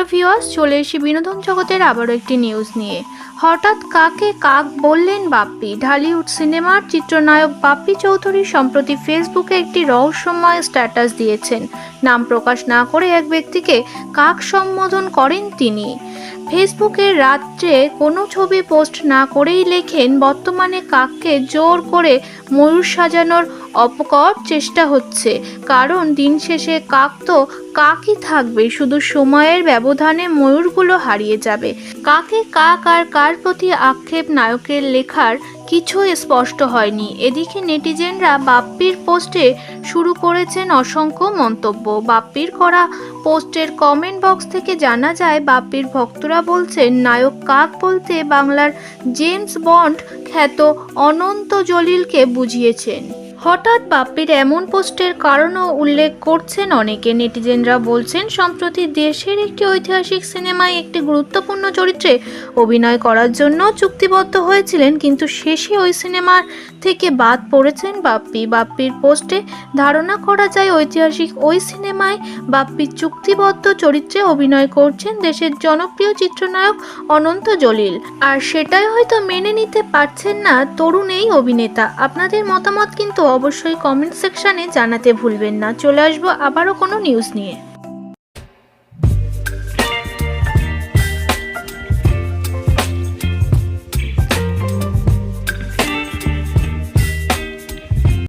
Hello viewers চলে এসে বিনোদন জগতের আবারও একটি নিউজ নিয়ে। হঠাৎ কাকে কাক বললেন বাপ্পি? ঢালিউড সিনেমার চিত্রনায়ক বাপ্পি চৌধুরী সম্প্রতি ফেসবুকে একটি রহস্যময় স্ট্যাটাস দিয়েছেন। নাম প্রকাশ না করে এক ব্যক্তিকে কাক সম্বোধন করেন তিনি। ফেসবুকে রাত্রে কোনো ছবি পোস্ট না করেই লেখেন, বর্তমানে কাককে জোর করে ময়ূর সাজানোর অপকট চেষ্টা হচ্ছে। কারণ দিন শেষে কাক তো কাকই থাকবে, শুধু সময়ের ব্যবধানে ময়ূরগুলো হারিয়ে যাবে। কাকে কাক আর কার প্রতি আক্ষেপ নায়কের লেখার কিছুই স্পষ্ট হয়নি। এদিকে নেটিজেনরা বাপ্পির পোস্টে শুরু করেছেন অসংখ্য মন্তব্য। বাপ্পির করা পোস্টের কমেন্ট বক্স থেকে জানা যায়, বাপ্পির ভক্তরা বলছেন, নায়ক কাক বলতে বাংলার জেমস বন্ড খ্যাত অনন্ত জলিলকে বুঝিয়েছেন। হঠাৎ বাপ্পির এমন পোস্টের কারণও উল্লেখ করছেন অনেকে। নেটিজেনরা বলছেন, সম্প্রতি দেশের একটি ঐতিহাসিক সিনেমায় একটি গুরুত্বপূর্ণ চরিত্রে অভিনয় করার জন্য চুক্তিবদ্ধ হয়েছিলেন, কিন্তু শেষে ওই সিনেমার থেকে বাদ পড়েছেন বাপ্পি। বাপ্পির পোস্টে ধারণা করা যায়, ঐতিহাসিক ওই সিনেমায় বাপ্পি চুক্তিবদ্ধ চরিত্রে অভিনয় করছেন দেশের জনপ্রিয় চিত্রনায়ক অনন্ত জলিল। আর সেটাই হয়তো মেনে নিতে পারছেন না তরুণ এই অভিনেতা। আপনাদের মতামত কিন্তু অবশ্যই কমেন্ট সেকশানে জানাতে ভুলবেন না। চলে আসব আবারও কোনো নিউজ নিয়ে।